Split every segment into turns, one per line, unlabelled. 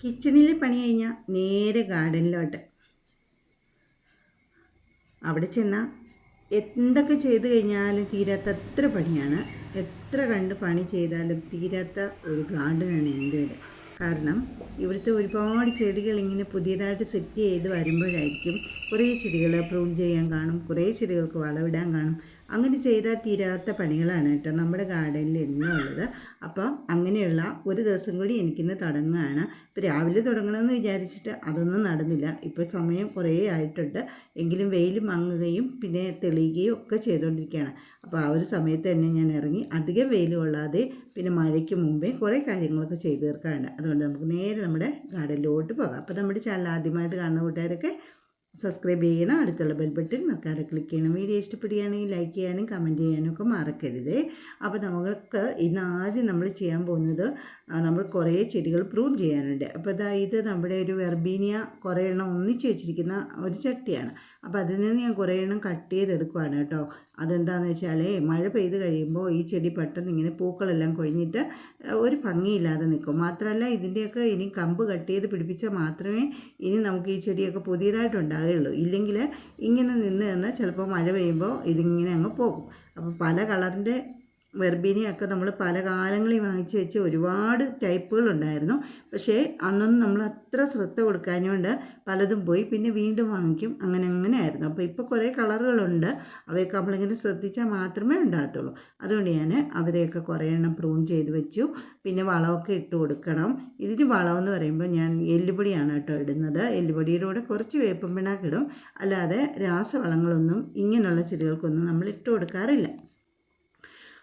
കിച്ചണിൽ പണി കഴിഞ്ഞാൽ നേരെ ഗാർഡനിലോട്ട്. അവിടെ ചെന്നാൽ എന്തൊക്കെ ചെയ്ത് കഴിഞ്ഞാലും തീരാത്ത എത്ര പണിയാണ്. എത്ര കണ്ട് പണി ചെയ്താലും തീരാത്ത ഒരു ഗാർഡനാണ് എന്റെ ഇവിടെ കാരണം ഇവിടുത്തെ ഒരുപാട് ചെടികൾ ഇങ്ങനെ പുതിയതായിട്ട് സെറ്റ് ചെയ്ത് വരുമ്പോഴായിരിക്കും കുറേ ചെടികൾ പ്രൂൺ ചെയ്യാൻ കാണും കുറേ ചെടികൾക്ക് വളമിടാൻ കാണും. അങ്ങനെ ചെയ്താൽ തീരാത്ത പണികളാണ് കേട്ടോ നമ്മുടെ ഗാർഡനിൽ എന്നും ഉള്ളത്. അപ്പം അങ്ങനെയുള്ള ഒരു ദിവസം കൂടി എനിക്കിന്ന് തുടങ്ങുകയാണ്. ഇപ്പോൾ രാവിലെ തുടങ്ങണമെന്ന് വിചാരിച്ചിട്ട് അതൊന്നും നടന്നില്ല. ഇപ്പോൾ സമയം കുറേ ആയിട്ടുണ്ട്. എങ്കിലും വെയിൽ മങ്ങുകയും പിന്നെ തെളിയുകയും ഒക്കെ ചെയ്തുകൊണ്ടിരിക്കുകയാണ്. അപ്പോൾ ആ ഒരു സമയത്ത് തന്നെ ഞാൻ ഇറങ്ങി അധികം വെയിൽ കൊള്ളാതെ പിന്നെ മഴയ്ക്ക് മുമ്പേ കുറേ കാര്യങ്ങളൊക്കെ ചെയ്തു തീർക്കാറുണ്ട് അതുകൊണ്ട് നമുക്ക് നേരെ നമ്മുടെ ഗാർഡനിലോട്ട് പോകാം. അപ്പോൾ നമ്മുടെ ചാനൽ ആദ്യമായിട്ട് കാണുന്ന കൂട്ടുകാരൊക്കെ സബ്സ്ക്രൈബ് ചെയ്യണം അടുത്തുള്ള ബെൽ ബട്ടൺ മറക്കാതെ ക്ലിക്ക് ചെയ്യണം. വീഡിയോ ഇഷ്ടപ്പെടുകയാണെങ്കിൽ ലൈക്ക് ചെയ്യാനും കമന്റ് ചെയ്യാനും ഒക്കെ മറക്കരുത്. അപ്പോൾ നമുക്ക് ഇന്ന് ആദ്യം നമ്മൾ ചെയ്യാൻ പോകുന്നത് നമ്മൾ കുറേ ചെടികൾ പ്രൂൺ ചെയ്യാനുണ്ട്. അപ്പോൾ ഇതാ ഇത് നമ്മുടെ ഒരു വെർബീനിയ കുറേ എണ്ണം ഒന്നിച്ച് വെച്ചിരിക്കുന്ന ഒരു ചട്ടിയാണ്. അപ്പോൾ അതിൽ നിന്ന് ഞാൻ കുറേ എണ്ണം കട്ട് ചെയ്തെടുക്കുവാണ് കേട്ടോ. അതെന്താണെന്ന് വെച്ചാൽ മഴ പെയ്ത് കഴിയുമ്പോൾ ഈ ചെടി പെട്ടെന്ന് ഇങ്ങനെ പൂക്കളെല്ലാം കൊഴിഞ്ഞിട്ട് ഒരു ഭംഗിയില്ലാതെ നിൽക്കും. മാത്രമല്ല ഇതിന്റെയൊക്കെ ഇനി കമ്പ് കട്ട് ചെയ്ത് പിടിപ്പിച്ചാൽ മാത്രമേ ഇനി നമുക്ക് ഈ ചെടിയൊക്കെ പുതിയതായിട്ട് ഉണ്ടാകുകയുള്ളൂ ഇല്ലെങ്കിൽ ഇങ്ങനെ നിന്ന് തന്നെ ചിലപ്പോൾ മഴ പെയ്യുമ്പോൾ ഇതിങ്ങനെ അങ്ങ് പോകും. അപ്പോൾ പല കളറിന്റെ വെർബീനിയൊക്കെ നമ്മൾ പല കാലങ്ങളിൽ വാങ്ങിച്ച് വെച്ച് ഒരുപാട് ടൈപ്പുകളുണ്ടായിരുന്നു. പക്ഷേ അന്നൊന്നും നമ്മൾ അത്ര ശ്രദ്ധ കൊടുക്കാഞ്ഞുകൊണ്ട് പലതും പോയി. പിന്നെ വീണ്ടും വാങ്ങിക്കും. അങ്ങനെ അങ്ങനെ ആയിരുന്നു. അപ്പോൾ ഇപ്പോൾ കുറേ കളറുകളുണ്ട്. അവയൊക്കെ നമ്മളിങ്ങനെ ശ്രദ്ധിച്ചാൽ മാത്രമേ ഉണ്ടാകത്തുള്ളൂ. അതുകൊണ്ട് ഞാൻ അവരെയൊക്കെ കുറേ എണ്ണം പ്രൂൺ ചെയ്ത് വെച്ചു. പിന്നെ വളമൊക്കെ ഇട്ട് കൊടുക്കണം. ഇതിന് വളമെന്ന് പറയുമ്പോൾ ഞാൻ എല്ലുപൊടിയാണ് കേട്ടോ ഇടുന്നത്. എല്ലുപൊടിയുടെ കൂടെ കുറച്ച് വേപ്പം പിണ്ണാക്കിടും അല്ലാതെ രാസവളങ്ങളൊന്നും ഇങ്ങനെയുള്ള ചെടികൾക്കൊന്നും നമ്മൾ ഇട്ട് കൊടുക്കാറില്ല.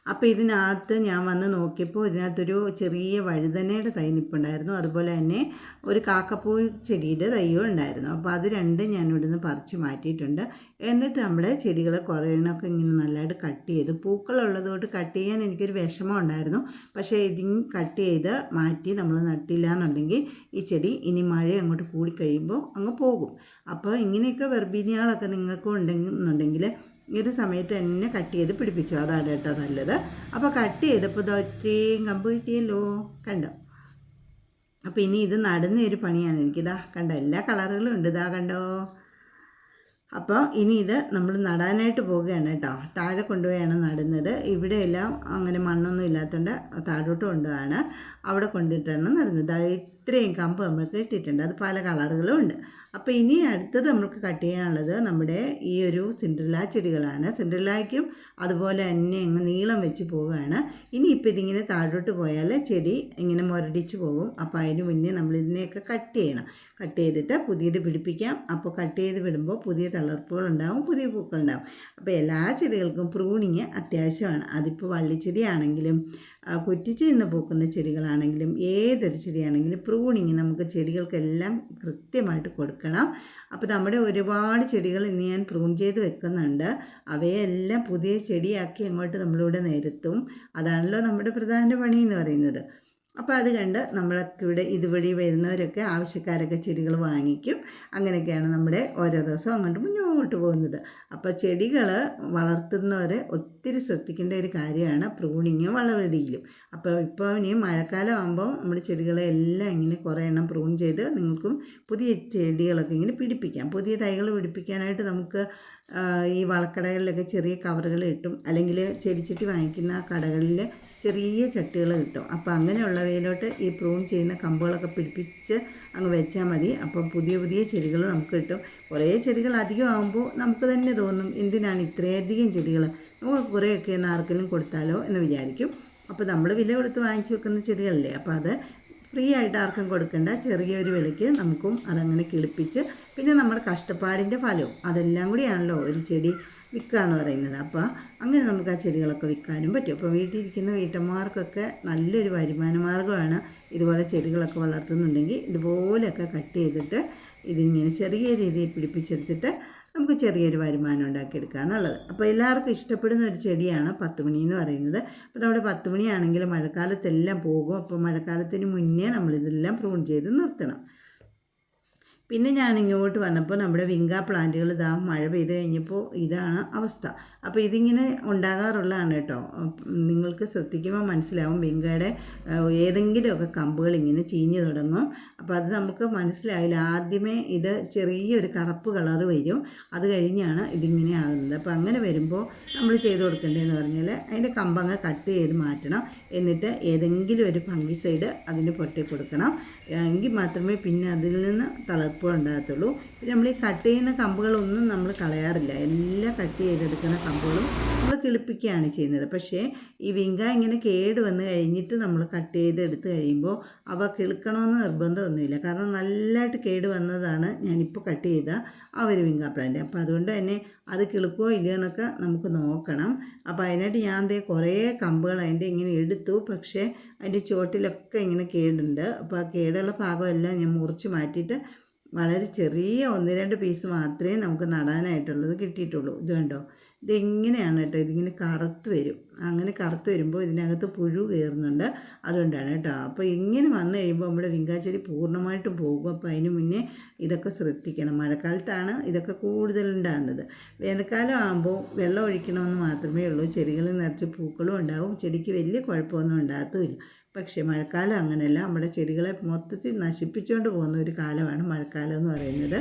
അപ്പോൾ ഇതിനകത്ത് ഞാൻ വന്ന് നോക്കിയപ്പോൾ ഇതിനകത്തൊരു ചെറിയ വഴുതനയുടെ തൈ നിൽപ്പുണ്ടായിരുന്നു അതുപോലെ തന്നെ ഒരു കാക്കപ്പൂ ചെടിയുടെ തൈയും ഉണ്ടായിരുന്നു. അപ്പോൾ അത് രണ്ടും ഞാൻ ഇവിടുന്ന് പറിച്ച് മാറ്റിയിട്ടുണ്ട്. എന്നിട്ട് നമ്മുടെ ചെടികളെ കുറേ എണ്ണമൊക്കെ ഇങ്ങനെ നല്ലതായിട്ട് കട്ട് ചെയ്ത് പൂക്കളുള്ളത് കൊണ്ട് കട്ട് ചെയ്യാൻ എനിക്കൊരു വിഷമം ഉണ്ടായിരുന്നു. പക്ഷേ ഇതിന് കട്ട് ചെയ്ത് മാറ്റി നമ്മൾ നട്ടില്ല എന്നുണ്ടെങ്കിൽ ഈ ചെടി ഇനി മഴ അങ്ങോട്ട് കൂടിക്കഴിയുമ്പോൾ അങ്ങ് പോകും. അപ്പോൾ ഇങ്ങനെയൊക്കെ വെർബീനിയകളൊക്കെ നിങ്ങൾക്കും ഉണ്ടെന്നുണ്ടെങ്കിൽ ഒരു സമയത്ത് തന്നെ കട്ട് ചെയ്ത് പിടിപ്പിച്ചു. അതാണ് കേട്ടോ നല്ലത്. അപ്പോൾ കട്ട് ചെയ്തപ്പോൾ ഇത് ഒറ്റയും കമ്പ് കിട്ടിയല്ലോ. കണ്ടോ? അപ്പോൾ ഇനി ഇത് നടുന്ന ഒരു പണിയാണ്. എനിക്കിതാ കണ്ടോ എല്ലാ കളറുകളും ഉണ്ട്. ഇതാ കണ്ടോ? അപ്പോൾ ഇനി ഇത് നമ്മൾ നടാനായിട്ട് പോവുകയാണ് കേട്ടോ. താഴെ കൊണ്ടുപോയാണ് നടുന്നത്. ഇവിടെയെല്ലാം അങ്ങനെ മണ്ണൊന്നും ഇല്ലാത്തതുകൊണ്ട് താഴോട്ട് കൊണ്ടുപോവാണ്. അവിടെ കൊണ്ടിട്ടാണ് നടുന്നത്. അത് ഇത്രയും കമ്പ് നമുക്ക് ഇട്ടിട്ടുണ്ട് അത് പല കളറുകളും ഉണ്ട്. അപ്പോൾ ഇനി അടുത്തത് നമുക്ക് കട്ട് ചെയ്യാനുള്ളത് നമ്മുടെ ഈ ഒരു സിൻഡ്രല്ല ചെടികളാണ്. സിൻഡ്രല്ലായ്ക്കും അതുപോലെ തന്നെ അങ്ങ് നീളം വെച്ച് പോവുകയാണ്. ഇനി ഇപ്പോൾ ഇതിങ്ങനെ താഴോട്ട് പോയാൽ ചെടി ഇങ്ങനെ മുരടിച്ച് പോകും. അപ്പോൾ അതിന് മുന്നേ നമ്മൾ ഇതിനെയൊക്കെ കട്ട് ചെയ്യണം. കട്ട് ചെയ്തിട്ട് പുതിയത് പിടിപ്പിക്കാം. അപ്പോൾ കട്ട് ചെയ്ത് വിടുമ്പോൾ പുതിയ തളർപ്പുകൾ ഉണ്ടാവും പുതിയ പൂക്കൾ ഉണ്ടാവും അപ്പോൾ എല്ലാ ചെടികൾക്കും പ്രൂണിങ് അത്യാവശ്യമാണ്. അതിപ്പോൾ വള്ളിച്ചെടിയാണെങ്കിലും കുറ്റിച്ച് നിന്ന് പൂക്കുന്ന ചെടികളാണെങ്കിലും ഏതൊരു ചെടിയാണെങ്കിലും പ്രൂണിങ് നമുക്ക് ചെടികൾക്കെല്ലാം കൃത്യമായിട്ട് കൊടുക്കണം. അപ്പോൾ നമ്മുടെ ഒരുപാട് ചെടികൾ ഇന്ന് ഞാൻ പ്രൂൺ ചെയ്ത് വെക്കുന്നുണ്ട്. അവയെല്ലാം പുതിയ ചെടിയാക്കി അങ്ങോട്ട് നമ്മളിവിടെ നിരത്തും. അതാണല്ലോ നമ്മുടെ പ്രധാന പണി എന്ന് പറയുന്നത്. അപ്പോൾ അത് കണ്ട് നമ്മളൊക്കെ ഇവിടെ ഇതുവഴി വരുന്നവരൊക്കെ ആവശ്യക്കാരൊക്കെ ചെടികൾ വാങ്ങിക്കും. അങ്ങനെയൊക്കെയാണ് നമ്മുടെ ഓരോ ദിവസവും അങ്ങോട്ട് മുന്നോട്ട് പോകുന്നത്. അപ്പോൾ ചെടികൾ വളർത്തുന്നവരെ ഒത്തിരി ശ്രദ്ധിക്കേണ്ട ഒരു കാര്യമാണ് പ്രൂണിങ്ങും വളവെടിയിലും. അപ്പോൾ ഇപ്പോൾ ഇനി മഴക്കാലം ആകുമ്പോൾ നമ്മുടെ ചെടികളെ എല്ലാം ഇങ്ങനെ കുറേ എണ്ണം പ്രൂൺ ചെയ്ത് നിങ്ങൾക്കും പുതിയ ചെടികളൊക്കെ ഇങ്ങനെ പിടിപ്പിക്കാം. പുതിയ തൈകൾ പിടിപ്പിക്കാനായിട്ട് നമുക്ക് ഈ വളക്കടകളിലൊക്കെ ചെറിയ കവറുകൾ കിട്ടും. അല്ലെങ്കിൽ ചെടിച്ചട്ടി വാങ്ങിക്കുന്ന കടകളിൽ ചെറിയ ചട്ടികൾ കിട്ടും. അപ്പോൾ അങ്ങനെയുള്ളവയിലോട്ട് ഈ പ്രൂൺ ചെയ്യുന്ന കമ്പുകളൊക്കെ പിടിപ്പിച്ച് അങ്ങ് വെച്ചാൽ മതി. അപ്പം പുതിയ പുതിയ ചെടികൾ നമുക്ക് കിട്ടും. കുറേ ചെടികൾ അധികം ആകുമ്പോൾ നമുക്ക് തന്നെ തോന്നും എന്തിനാണ് ഇത്രയധികം ചെടികൾ? നമുക്ക് കുറേയൊക്കെ ഒന്ന് ആർക്കെങ്കിലും കൊടുത്താലോ? എന്ന് വിചാരിക്കും. അപ്പോൾ നമ്മൾ വില കൊടുത്ത് വാങ്ങിച്ചു വെക്കുന്ന ചെടികളല്ലേ? അപ്പോൾ അത് ഫ്രീ ആയിട്ട് ആർക്കും കൊടുക്കേണ്ട. ചെറിയൊരു വിലയ്ക്ക് നമുക്കും അതങ്ങനെ കിളിപ്പിച്ച് പിന്നെ നമ്മുടെ കഷ്ടപ്പാടിന്റെ ഫലവും അതെല്ലാം കൂടിയാണല്ലോ ഒരു ചെടി വിൽക്കുകയെന്ന് പറയുന്നത്. അപ്പോൾ അങ്ങനെ നമുക്ക് ആ ചെടികളൊക്കെ വിൽക്കാനും പറ്റും. അപ്പോൾ വീട്ടിലിരിക്കുന്ന വീട്ടമ്മമാർക്കൊക്കെ നല്ലൊരു വരുമാന മാർഗമാണ് ഇതുപോലെ ചെടികളൊക്കെ വളർത്തുന്നുണ്ടെങ്കിൽ ഇതുപോലെയൊക്കെ കട്ട് ചെയ്തിട്ട് ഇതിങ്ങനെ ചെറിയ രീതിയിൽ പിടിപ്പിച്ചെടുത്തിട്ട് നമുക്ക് ചെറിയൊരു വരുമാനം ഉണ്ടാക്കിയെടുക്കുക എന്നുള്ളത് അപ്പോൾ എല്ലാവർക്കും ഇഷ്ടപ്പെടുന്ന ഒരു ചെടിയാണ് പത്തുമണി എന്ന് പറയുന്നത്. അപ്പോൾ നമ്മുടെ പത്തുമണിയാണെങ്കിൽ മഴക്കാലത്തെല്ലാം പോകും. അപ്പോൾ മഴക്കാലത്തിന് മുന്നേ നമ്മളിതെല്ലാം പ്രൂൺ ചെയ്ത് നിർത്തണം. പിന്നെ ഞാൻ ഇങ്ങോട്ട് വന്നപ്പോൾ നമ്മുടെ വിങ്ക പ്ലാന്റുകൾ ഇതാ മഴ പെയ്ത് കഴിഞ്ഞപ്പോൾ ഇതാണ് അവസ്ഥ. അപ്പോൾ ഇതിങ്ങനെ ഉണ്ടാകാറുള്ളതാണ് കേട്ടോ. നിങ്ങൾക്ക് ശ്രദ്ധിക്കുമ്പോൾ മനസ്സിലാവും വിങ്കയുടെ ഏതെങ്കിലുമൊക്കെ കമ്പുകൾ ഇങ്ങനെ ചീഞ്ഞു തുടങ്ങും. അപ്പോൾ അത് നമുക്ക് മനസ്സിലാവില്ല ആദ്യമേ ഇത് ചെറിയൊരു കറുപ്പ് കളറ് വരും. അത് കഴിഞ്ഞാണ് ഇതിങ്ങനെ ആകുന്നത്. അപ്പോൾ അങ്ങനെ വരുമ്പോൾ നമ്മൾ ചെയ്ത് കൊടുക്കേണ്ടതെന്ന് പറഞ്ഞാൽ അതിന്റെ കമ്പങ്ങ് കട്ട് ചെയ്ത് മാറ്റണം. എന്നിട്ട് ഏതെങ്കിലും ഒരു ഫംഗിസൈഡ് അതിന് പൊട്ടി കൊടുക്കണം എങ്കിൽ മാത്രമേ പിന്നെ അതിൽ നിന്ന് തളർപ്പ് ഉണ്ടാകത്തുള്ളൂ. പിന്നെ നമ്മൾ ഈ കട്ട് ചെയ്യുന്ന കമ്പുകളൊന്നും നമ്മൾ കളയാറില്ല. എല്ലാം കട്ട് ചെയ്തെടുക്കുന്ന കമ്പുകളും നമ്മൾ കിളിപ്പിക്കുകയാണ് ചെയ്യുന്നത്. പക്ഷേ ഈ വിങ്ക ഇങ്ങനെ കേട് വന്ന് കഴിഞ്ഞിട്ട് നമ്മൾ കട്ട് ചെയ്തെടുത്ത് കഴിയുമ്പോൾ അവ കിളിക്കണമെന്ന് നിർബന്ധമൊന്നുമില്ല. കാരണം നല്ലതായിട്ട് കേട് വന്നതാണ് ഞാനിപ്പോൾ കട്ട് ചെയ്ത ആ ഒരു വിങ്ക പ്ലാന്റ് അപ്പോൾ അതുകൊണ്ട് തന്നെ അത് കിളുക്കോ ഇല്ലയോ എന്നൊക്കെ നമുക്ക് നോക്കണം. അപ്പോൾ അതിനായിട്ട് ഞാൻ ദേ കുറേ കമ്പുകൾ അതിന്റെ ഇങ്ങനെ എടുത്തു. പക്ഷേ അതിന്റെ ചുവട്ടിലൊക്കെ ഇങ്ങനെ കേടുണ്ട്. അപ്പോൾ ആ കേടുള്ള ഭാഗമെല്ലാം ഞാൻ മുറിച്ച് മാറ്റിയിട്ട് വളരെ ചെറിയ ഒന്ന് രണ്ട് പീസ് മാത്രമേ നമുക്ക് നടാനായിട്ടുള്ളത് കിട്ടിയിട്ടുള്ളൂ. ഇത് കണ്ടോ? ഇതിങ്ങനെയാണ് കേട്ടോ? ഇതിങ്ങനെ കറുത്ത് വരും. അങ്ങനെ കറുത്ത് വരുമ്പോൾ ഇതിനകത്ത് പുഴു കയറുന്നുണ്ട്. അതുകൊണ്ടാണ് കേട്ടോ. അപ്പോൾ ഇങ്ങനെ വന്നു കഴിയുമ്പോൾ നമ്മുടെ വിങ്കാച്ചെടി പൂർണമായിട്ടും പോകും. അപ്പോൾ അതിന് മുന്നേ ഇതൊക്കെ ശ്രദ്ധിക്കണം. മഴക്കാലത്താണ് ഇതൊക്കെ കൂടുതലുണ്ടാകുന്നത് വേനൽക്കാലം ആകുമ്പോൾ വെള്ളം ഒഴിക്കണമെന്ന് മാത്രമേ ഉള്ളൂ. ചെടികളിൽ നിറച്ച് പൂക്കളും ഉണ്ടാവും. ചെടിക്ക് വലിയ കുഴപ്പമൊന്നും ഉണ്ടാകത്തുമില്ല. പക്ഷേ മഴക്കാലം അങ്ങനെയല്ല. നമ്മുടെ ചെടികളെ മൊത്തത്തിൽ നശിപ്പിച്ചുകൊണ്ട് പോകുന്ന ഒരു കാലമാണ് മഴക്കാലം എന്ന് പറയുന്നത്.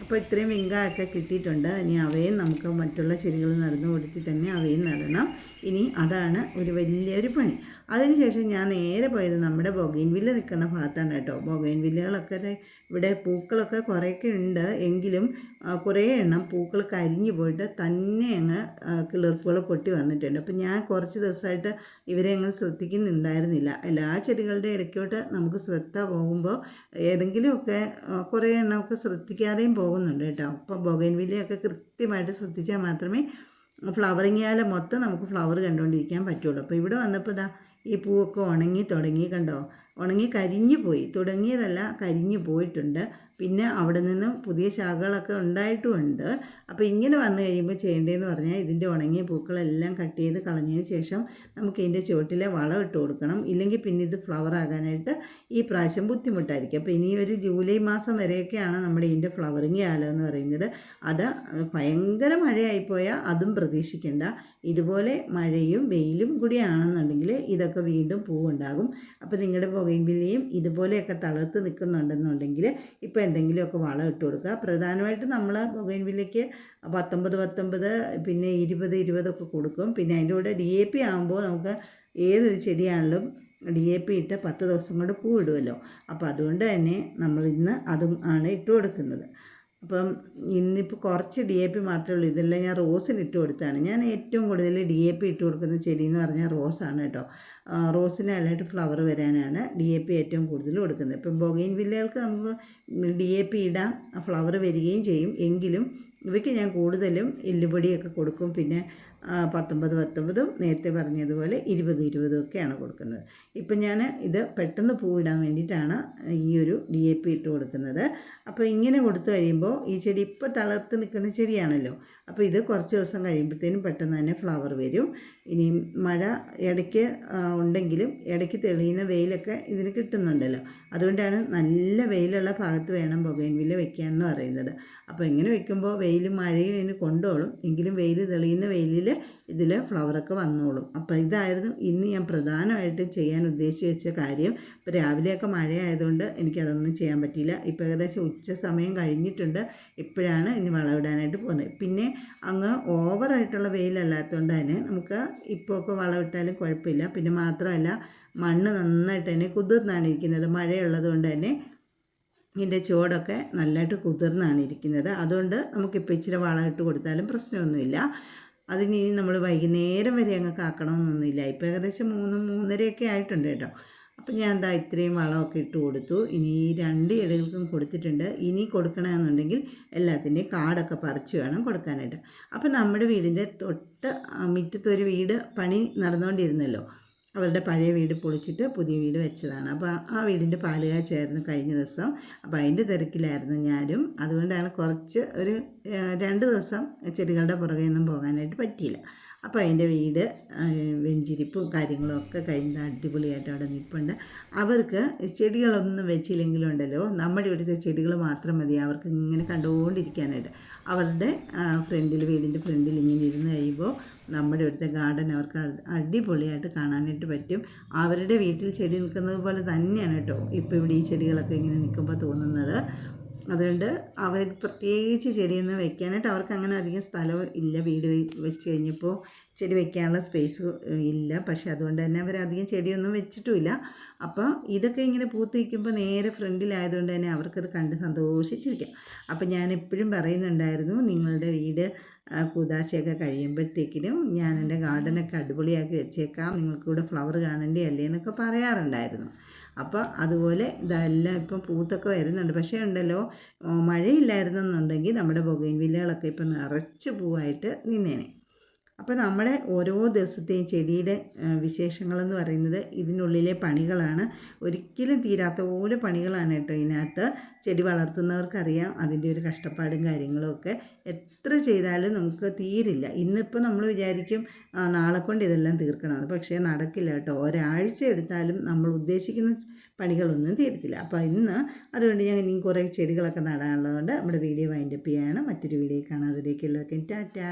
അപ്പോൾ ഇത്രയും വിങ്കായൊക്കെ കിട്ടിയിട്ടുണ്ട്. ഇനി അവയും നമുക്ക് മറ്റുള്ള ചെടികൾ നടന്നു കൊടുത്തി തന്നെ അവയും നടണം. ഇനി അതാണ് ഒരു വലിയൊരു പണി. അതിനുശേഷം ഞാൻ നേരെ പോയത് നമ്മുടെ ബൊഗൈൻ വില്ല് നിൽക്കുന്ന ഭാഗത്താണ് കേട്ടോ. ബൊഗൈൻവില്ലകളൊക്കെ ദേ ഇവിടെ പൂക്കളൊക്കെ കുറേയൊക്കെ ഉണ്ട്. എങ്കിലും കുറേ എണ്ണം പൂക്കൾ കരിഞ്ഞു പോയിട്ട് തന്നെ അങ്ങ് കിളിർപ്പുകൾ പൊട്ടി വന്നിട്ടുണ്ട്. അപ്പം ഞാൻ കുറച്ച് ദിവസമായിട്ട് ഇവരെ അങ്ങ് ശ്രദ്ധിക്കുന്നുണ്ടായിരുന്നില്ല. എല്ലാ ചെടികളുടെ ഇടയ്ക്കോട്ട് നമുക്ക് ശ്രദ്ധ പോകുമ്പോൾ ഏതെങ്കിലുമൊക്കെ കുറേ എണ്ണമൊക്കെ ശ്രദ്ധിക്കാതെയും പോകുന്നുണ്ട് കേട്ടോ. അപ്പോൾ ബൊഗൈൻവില്ലയൊക്കെ കൃത്യമായിട്ട് ശ്രദ്ധിച്ചാൽ മാത്രമേ ഫ്ലവറിങ് ആയാലും മൊത്തം നമുക്ക് ഫ്ലവർ കണ്ടുകൊണ്ടിരിക്കാൻ പറ്റുള്ളൂ. അപ്പോൾ ഇവിടെ വന്നപ്പോൾ ഇതാ ഈ പൂവൊക്കെ ഉണങ്ങി തുടങ്ങി കണ്ടോ? ഉണങ്ങി കരിഞ്ഞു പോയി. തുടങ്ങിയതല്ല കരിഞ്ഞു പോയിട്ടുണ്ട്. പിന്നെ അവിടെ നിന്ന് പുതിയ ശാഖകളൊക്കെ ഉണ്ടായിട്ടുമുണ്ട് അപ്പോൾ ഇങ്ങനെ വന്നു കഴിയുമ്പോൾ ചെയ്യേണ്ടതെന്ന് പറഞ്ഞാൽ ഇതിന്റെ ഉണങ്ങിയ പൂക്കളെല്ലാം കട്ട് ചെയ്ത് കളഞ്ഞതിന് ശേഷം നമുക്ക് ഇതിന്റെ ചുവട്ടിലെ വളം ഇട്ട് കൊടുക്കണം. ഇല്ലെങ്കിൽ പിന്നെ ഇത് ഫ്ലവർ ആകാനായിട്ട് ഈ പ്രാവശ്യം ബുദ്ധിമുട്ടായിരിക്കും. അപ്പോൾ ഇനി ഒരു ജൂലൈ മാസം വരെയൊക്കെയാണ് നമ്മുടെ ഇതിന്റെ ഫ്ലവറിങ് കാലം എന്ന് പറയുന്നത്. അത് ഭയങ്കര മഴയായിപ്പോയാൽ അതും പ്രതീക്ഷിക്കേണ്ട. ഇതുപോലെ മഴയും വെയിലും കൂടിയാണെന്നുണ്ടെങ്കിൽ ഇതൊക്കെ വീണ്ടും പൂവുണ്ടാകും. അപ്പോൾ നിങ്ങളുടെ പുകയിൻപിള്ളിയും ഇതുപോലെയൊക്കെ തളർത്ത് നിൽക്കുന്നുണ്ടെന്നുണ്ടെങ്കിൽ ഇപ്പോൾ എന്തെങ്കിലുമൊക്കെ വളം ഇട്ട് കൊടുക്കുക. പ്രധാനമായിട്ടും നമ്മൾ പുകയിൻപിള്ളിക്ക് പത്തൊമ്പത് പത്തൊമ്പത് പിന്നെ ഇരുപത് ഇരുപതൊക്കെ കൊടുക്കും. പിന്നെ അതിന്റെ കൂടെ ഡി എ പി ആകുമ്പോൾ നമുക്ക് ഏതൊരു ചെടിയാണെങ്കിലും ഡി എ പി ഇട്ട് പത്ത് ദിവസം കൊണ്ട് പൂ ഇടുമല്ലോ അപ്പോൾ അതുകൊണ്ട് തന്നെ നമ്മൾ ഇന്ന് അതും ആണ് ഇട്ട് കൊടുക്കുന്നത്. അപ്പം ഇന്നിപ്പോൾ കുറച്ച് ഡി എ പി മാത്രമേ ഉള്ളൂ. ഇതെല്ലാം ഞാൻ റോസിന് ഇട്ട് കൊടുത്താണ്. ഞാൻ ഏറ്റവും കൂടുതൽ ഡി എ പി ഇട്ട് കൊടുക്കുന്ന ചെടി എന്ന് പറഞ്ഞാൽ റോസാണ് കേട്ടോ. റോസിന് അല്ലായിട്ട് ഫ്ലവർ വരാനാണ് ഡി എ പി ഏറ്റവും കൂടുതൽ കൊടുക്കുന്നത്. ഇപ്പം ബൊഗൈൻ വില്ലകൾക്ക് നമുക്ക് ഡി എ പി ഇടാം ഫ്ലവർ വരികയും ചെയ്യും. എങ്കിലും ഇവയ്ക്ക് ഞാൻ കൂടുതലും എല്ലുപൊടിയൊക്കെ കൊടുക്കും. പിന്നെ പത്തൊമ്പത് പത്തൊമ്പതും നേരത്തെ പറഞ്ഞതുപോലെ ഇരുപത് ഇരുപതും ഒക്കെയാണ് കൊടുക്കുന്നത്. ഇപ്പം ഞാൻ ഇത് പെട്ടെന്ന് പൂവിടാൻ വേണ്ടിയിട്ടാണ് ഈ ഒരു ഡി എ പി ഇട്ട് കൊടുക്കുന്നത്. അപ്പോൾ ഇങ്ങനെ കൊടുത്തു കഴിയുമ്പോൾ ഈ ചെടി ഇപ്പോൾ തളർത്ത് നിൽക്കുന്ന ചെടിയാണല്ലോ. അപ്പോൾ ഇത് കുറച്ച് ദിവസം കഴിയുമ്പോഴത്തേനും പെട്ടെന്ന് തന്നെ ഫ്ലവർ വരും. ഇനി മഴ ഇടയ്ക്ക് ഉണ്ടെങ്കിലും ഇടയ്ക്ക് തെളിയുന്ന വെയിലൊക്കെ ഇതിന് കിട്ടുന്നുണ്ടല്ലോ. അതുകൊണ്ടാണ് നല്ല വെയിലുള്ള ഭാഗത്ത് വേണം ബൊഗൈൻവില്ല വെക്കാൻ എന്ന് പറയുന്നത്. അപ്പോൾ ഇങ്ങനെ വെക്കുമ്പോൾ വെയിലും മഴയും ഇതിന് കൊണ്ടോളും. എങ്കിലും വെയിൽ തെളിയുന്ന വെയിലിൽ ഇതിൽ ഫ്ലവറൊക്കെ വന്നോളും. അപ്പോൾ ഇതായിരുന്നു ഇന്ന് ഞാൻ പ്രധാനമായിട്ട് ചെയ്യാൻ ഉദ്ദേശിച്ച് കാര്യം. ഇപ്പോൾ രാവിലെയൊക്കെ മഴയായതുകൊണ്ട് എനിക്കതൊന്നും ചെയ്യാൻ പറ്റിയില്ല. ഇപ്പോൾ ഏകദേശം ഉച്ച സമയം കഴിഞ്ഞിട്ടുണ്ട്. ഇപ്പോഴാണ് ഇനി വളവിടാനായിട്ട് പോകുന്നത്. പിന്നെ അങ്ങ് ഓവറായിട്ടുള്ള വെയിലല്ലാത്തതുകൊണ്ട് തന്നെ നമുക്ക് ഇപ്പോൾ ഒക്കെ വളമിട്ടാലും കുഴപ്പമില്ല. പിന്നെ മാത്രമല്ല മണ്ണ് നന്നായിട്ട് തന്നെ കുതിർന്നാണ് ഇരിക്കുന്നത്. മഴയുള്ളത് കൊണ്ട് തന്നെ ഇതിന്റെ ചുവടൊക്കെ നല്ലതായിട്ട് കുതിർന്നാണ് ഇരിക്കുന്നത്. അതുകൊണ്ട് നമുക്കിപ്പോൾ ഇച്ചിരി വളം ഇട്ട് കൊടുത്താലും പ്രശ്നമൊന്നുമില്ല. അതിന് നമ്മൾ വൈകുന്നേരം വരെ അങ്ങ് കാക്കണമെന്നൊന്നുമില്ല. ഇപ്പോൾ ഏകദേശം മൂന്ന് മൂന്നരയൊക്കെ ആയിട്ടുണ്ട് കേട്ടോ. അപ്പം ഞാൻ എന്താ ഇത്രയും വളമൊക്കെ ഇട്ട് കൊടുത്തു. ഇനി ഈ രണ്ട് ഇലകൾക്കും കൊടുത്തിട്ടുണ്ട്. ഇനി കൊടുക്കണമെന്നുണ്ടെങ്കിൽ എല്ലാത്തിന്റെയും കാടൊക്കെ പറിച്ച് വേണം കൊടുക്കാനായിട്ട്. അപ്പം നമ്മുടെ വീടിന്റെ തൊട്ട് മുറ്റത്തൊരു വീട് പണി നടന്നുകൊണ്ടിരുന്നല്ലോ. അവരുടെ പഴയ വീട് പൊളിച്ചിട്ട് പുതിയ വീട് വെച്ചതാണ്. അപ്പോൾ ആ വീടിന്റെ പാലുകാച്ചായിരുന്നു കഴിഞ്ഞ ദിവസം അപ്പോൾ അതിന്റെ തിരക്കിലായിരുന്നു ഞാനും. അതുകൊണ്ടാണ് കുറച്ച് ഒരു രണ്ട് ദിവസം ചെടികളുടെ പുറകെ ഒന്നും പോകാനായിട്ട് പറ്റിയില്ല. അപ്പോൾ അതിന്റെ വീട് വെഞ്ചിരിപ്പും കാര്യങ്ങളും ഒക്കെ കഴിഞ്ഞ അടിപൊളിയായിട്ട് അവിടെ നിൽപ്പുണ്ട് അവർക്ക് ചെടികളൊന്നും വെച്ചില്ലെങ്കിലും ഉണ്ടല്ലോ നമ്മുടെ ഇവിടുത്തെ ചെടികൾ മാത്രം മതി. അവർക്ക് ഇങ്ങനെ കണ്ടുകൊണ്ടിരിക്കാനായിട്ട്. അവരുടെ ഫ്രണ്ടിൽ വീടിന്റെ ഫ്രണ്ടിൽ ഇങ്ങനെ ഇരുന്ന് കഴിയുമ്പോൾ നമ്മുടെ ഇവിടുത്തെ ഗാർഡൻ അവർക്ക് അടിപൊളിയായിട്ട് കാണാനായിട്ട് പറ്റും. അവരുടെ വീട്ടിൽ ചെടി നിൽക്കുന്നത് പോലെ തന്നെയാണ് കേട്ടോ ഇപ്പോൾ ഇവിടെ ഈ ചെടികളൊക്കെ ഇങ്ങനെ നിൽക്കുമ്പോൾ തോന്നുന്നത്. അതുകൊണ്ട് അവർ പ്രത്യേകിച്ച് ചെടിയൊന്നും വെക്കാനായിട്ട് അവർക്ക് അങ്ങനെ അധികം സ്ഥലം ഇല്ല. വീട് വെച്ച് കഴിഞ്ഞപ്പോൾ ചെടി വെക്കാനുള്ള സ്പേസ് ഇല്ല. പക്ഷെ അതുകൊണ്ട് തന്നെ അവർ അധികം ചെടിയൊന്നും വെച്ചിട്ടുമില്ല. അപ്പോൾ ഇതൊക്കെ ഇങ്ങനെ പൂത്ത് നിൽക്കുമ്പോൾ നേരെ ഫ്രണ്ടിലായതുകൊണ്ട് തന്നെ അവർക്കത് കണ്ട് സന്തോഷിച്ചിരിക്കാം. അപ്പോൾ ഞാൻ എപ്പോഴും പറയുന്നുണ്ടായിരുന്നു നിങ്ങളുടെ വീട് കൂതാശയൊക്കെ കഴിയുമ്പോഴത്തേക്കിനും ഞാൻ എന്റെ ഗാർഡനൊക്കെ അടിപൊളിയാക്കി വെച്ചേക്കാം. നിങ്ങൾക്കിവിടെ ഫ്ലവർ കാണണ്ടേ അല്ലേ എന്നൊക്കെ പറയാറുണ്ടായിരുന്നു. അപ്പോൾ അതുപോലെ ഇതെല്ലാം ഇപ്പം പൂത്തൊക്കെ വരുന്നുണ്ട്. പക്ഷേ ഉണ്ടല്ലോ മഴയില്ലായിരുന്നെന്നുണ്ടെങ്കിൽ നമ്മുടെ ബൊഗൈൻ വില്ലകളൊക്കെ ഇപ്പം നിറച്ച് പൂവായിട്ട് നിന്നേനെ. അപ്പോൾ നമ്മുടെ ഓരോ ദിവസത്തെയും ചെടിയുടെ വിശേഷങ്ങളെന്ന് പറയുന്നത് ഇതിനുള്ളിലെ പണികളാണ്. ഒരിക്കലും തീരാത്ത ഓരോ പണികളാണ് കേട്ടോ ഇതിനകത്ത്. ചെടി വളർത്തുന്നവർക്കറിയാം അതിന്റെ ഒരു കഷ്ടപ്പാടും കാര്യങ്ങളും ഒക്കെ. എത്ര ചെയ്താലും നമുക്ക് തീരില്ല. ഇന്നിപ്പോൾ നമ്മൾ വിചാരിക്കും നാളെ കൊണ്ട് ഇതെല്ലാം തീർക്കണം. പക്ഷേ നടക്കില്ല കേട്ടോ. ഒരാഴ്ച എടുത്താലും നമ്മൾ ഉദ്ദേശിക്കുന്ന പണികളൊന്നും തീരത്തില്ല. അപ്പോൾ ഇന്ന് അതുകൊണ്ട് ഞാൻ ഇനിയും കുറേ ചെടികളൊക്കെ നടാനുള്ളതുകൊണ്ട് നമ്മുടെ വീഡിയോ വൈൻഡപ്പ് ചെയ്യാണ്. മറ്റൊരു വീഡിയോ കാണാതിരിക്കുള്ളതൊക്കെ ടാറ്റാ.